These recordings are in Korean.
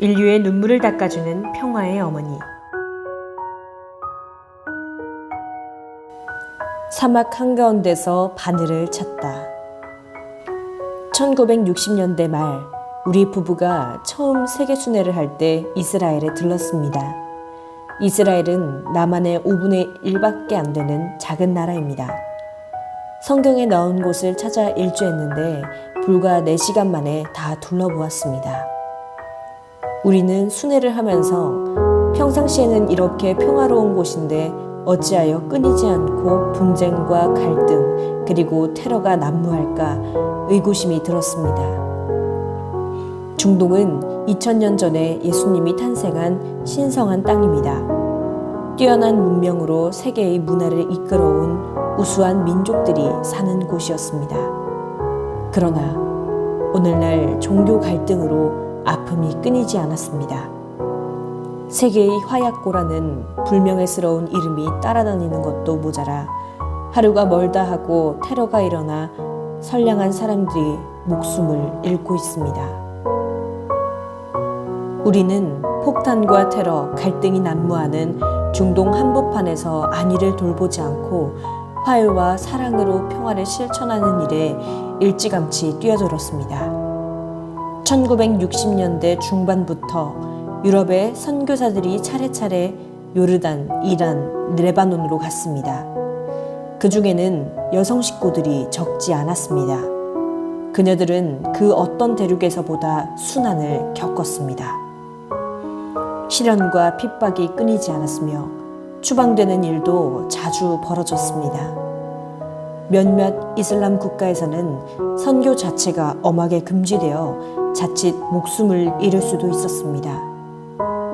인류의 눈물을 닦아주는 평화의 어머니. 사막 한가운데서 바늘을 찾다. 1960년대 말 우리 부부가 처음 세계 순회를 할 때 이스라엘에 들렀습니다. 이스라엘은 남한의 5분의 1밖에 안 되는 작은 나라입니다. 성경에 나온 곳을 찾아 일주했는데 불과 4시간 만에 다 둘러보았습니다. 우리는 순회를 하면서 평상시에는 이렇게 평화로운 곳인데 어찌하여 끊이지 않고 분쟁과 갈등 그리고 테러가 난무할까 의구심이 들었습니다. 중동은 2000년 전에 예수님이 탄생한 신성한 땅입니다. 뛰어난 문명으로 세계의 문화를 이끌어온 우수한 민족들이 사는 곳이었습니다. 그러나 오늘날 종교 갈등으로 아픔이 끊이지 않았습니다. 세계의 화약고라는 불명예스러운 이름이 따라다니는 것도 모자라 하루가 멀다 하고 테러가 일어나 선량한 사람들이 목숨을 잃고 있습니다. 우리는 폭탄과 테러, 갈등이 난무하는 중동 한복판에서 안위를 돌보지 않고 화해와 사랑으로 평화를 실천하는 일에 일찌감치 뛰어들었습니다. 1960년대 중반부터 유럽의 선교사들이 차례차례 요르단, 이란, 레바논으로 갔습니다. 그 중에는 여성 식구들이 적지 않았습니다. 그녀들은 그 어떤 대륙에서보다 순환을 겪었습니다. 시련과 핍박이 끊이지 않았으며 추방되는 일도 자주 벌어졌습니다. 몇몇 이슬람 국가에서는 선교 자체가 엄하게 금지되어 자칫 목숨을 잃을 수도 있었습니다.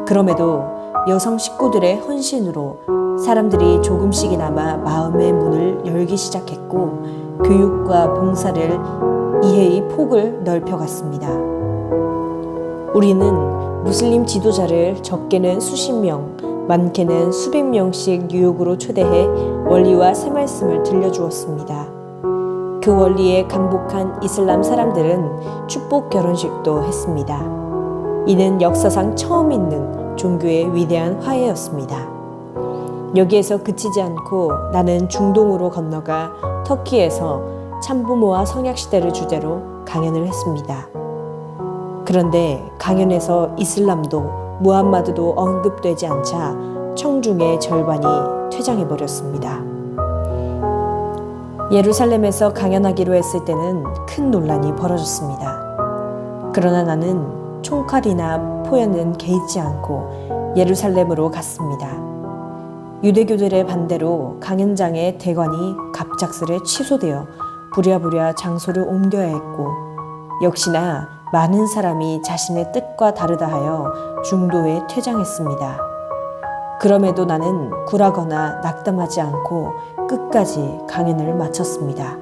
그럼에도 여성 식구들의 헌신으로 사람들이 조금씩이나마 마음의 문을 열기 시작했고 교육과 봉사를 이해의 폭을 넓혀갔습니다. 우리는 무슬림 지도자를 적게는 수십 명, 많게는 수백 명씩 뉴욕으로 초대해 원리와 새 말씀을 들려주었습니다. 그 원리에 감복한 이슬람 사람들은 축복 결혼식도 했습니다. 이는 역사상 처음 있는 종교의 위대한 화해였습니다. 여기에서 그치지 않고 나는 중동으로 건너가 터키에서 참부모와 성약시대를 주제로 강연을 했습니다. 그런데 강연에서 이슬람도 무함마드도 언급되지 않자 청중의 절반이 퇴장해버렸습니다. 예루살렘에서 강연하기로 했을 때는 큰 논란이 벌어졌습니다. 그러나 나는 총칼이나 포연은 개의치 않고 예루살렘으로 갔습니다. 유대교들의 반대로 강연장의 대관이 갑작스레 취소되어 부랴부랴 장소를 옮겨야 했고 역시나 많은 사람이 자신의 뜻과 다르다 하여 중도에 퇴장했습니다. 그럼에도 나는 굴하거나 낙담하지 않고 끝까지 강연을 마쳤습니다.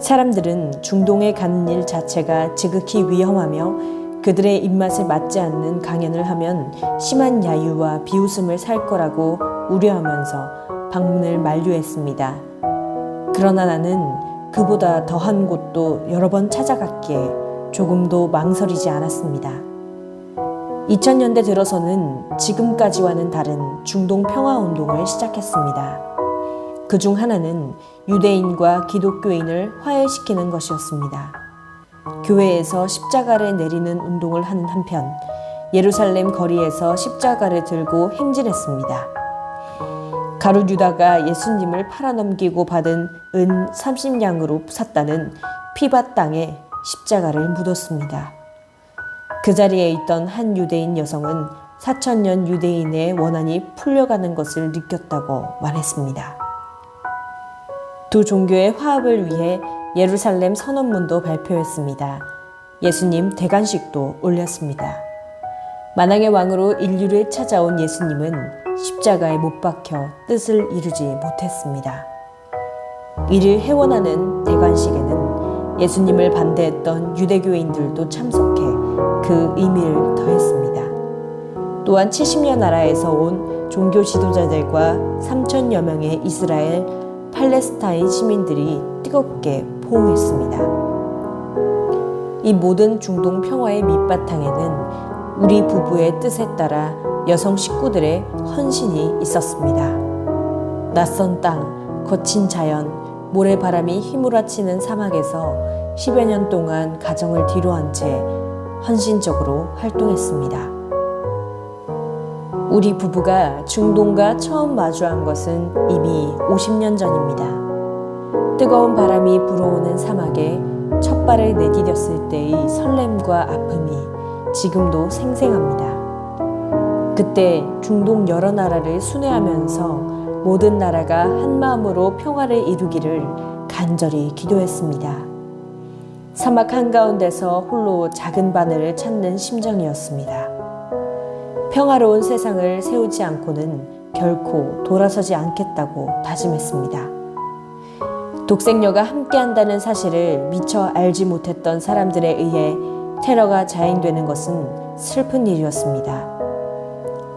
사람들은 중동에 가는 일 자체가 지극히 위험하며 그들의 입맛에 맞지 않는 강연을 하면 심한 야유와 비웃음을 살 거라고 우려하면서 방문을 만류했습니다. 그러나 나는 그보다 더한 곳도 여러 번 찾아갔기에 조금도 망설이지 않았습니다. 2000년대 들어서는 지금까지와는 다른 중동 평화 운동을 시작했습니다. 그 중 하나는 유대인과 기독교인을 화해시키는 것이었습니다. 교회에서 십자가를 내리는 운동을 하는 한편 예루살렘 거리에서 십자가를 들고 행진했습니다. 가룟 유다가 예수님을 팔아넘기고 받은 은 30냥으로 샀다는 피바 땅에 십자가를 묻었습니다. 그 자리에 있던 한 유대인 여성은 4천년 유대인의 원한이 풀려가는 것을 느꼈다고 말했습니다. 두 종교의 화합을 위해 예루살렘 선언문도 발표했습니다. 예수님 대관식도 올렸습니다. 만왕의 왕으로 인류를 찾아온 예수님은 십자가에 못 박혀 뜻을 이루지 못했습니다. 이를 회원하는 대관식에는 예수님을 반대했던 유대교인들도 참석해 그 의미를 더했습니다. 또한 70여 나라에서 온 종교 지도자들과 3천여 명의 이스라엘, 팔레스타인 시민들이 뜨겁게 포옹했습니다. 이 모든 중동 평화의 밑바탕에는 우리 부부의 뜻에 따라 여성 식구들의 헌신이 있었습니다. 낯선 땅, 거친 자연, 모래바람이 휘몰아치는 사막에서 10여 년 동안 가정을 뒤로한 채 헌신적으로 활동했습니다. 우리 부부가 중동과 처음 마주한 것은 이미 50년 전입니다. 뜨거운 바람이 불어오는 사막에 첫 발을 내디뎠을 때의 설렘과 아픔이 지금도 생생합니다. 그때 중동 여러 나라를 순회하면서 모든 나라가 한 마음으로 평화를 이루기를 간절히 기도했습니다. 사막 한가운데서 홀로 작은 바늘을 찾는 심정이었습니다. 평화로운 세상을 세우지 않고는 결코 돌아서지 않겠다고 다짐했습니다. 독생녀가 함께한다는 사실을 미처 알지 못했던 사람들에 의해 테러가 자행되는 것은 슬픈 일이었습니다.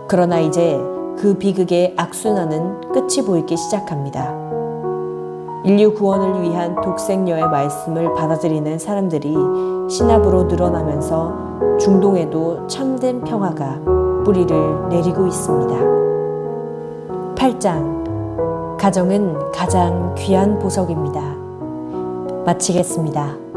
그러나 이제 그 비극의 악순환은 끝이 보이기 시작합니다. 인류 구원을 위한 독생녀의 말씀을 받아들이는 사람들이 신압으로 늘어나면서 중동에도 참된 평화가 뿌리를 내리고 있습니다. 8장 가정은 가장 귀한 보석입니다. 마치겠습니다.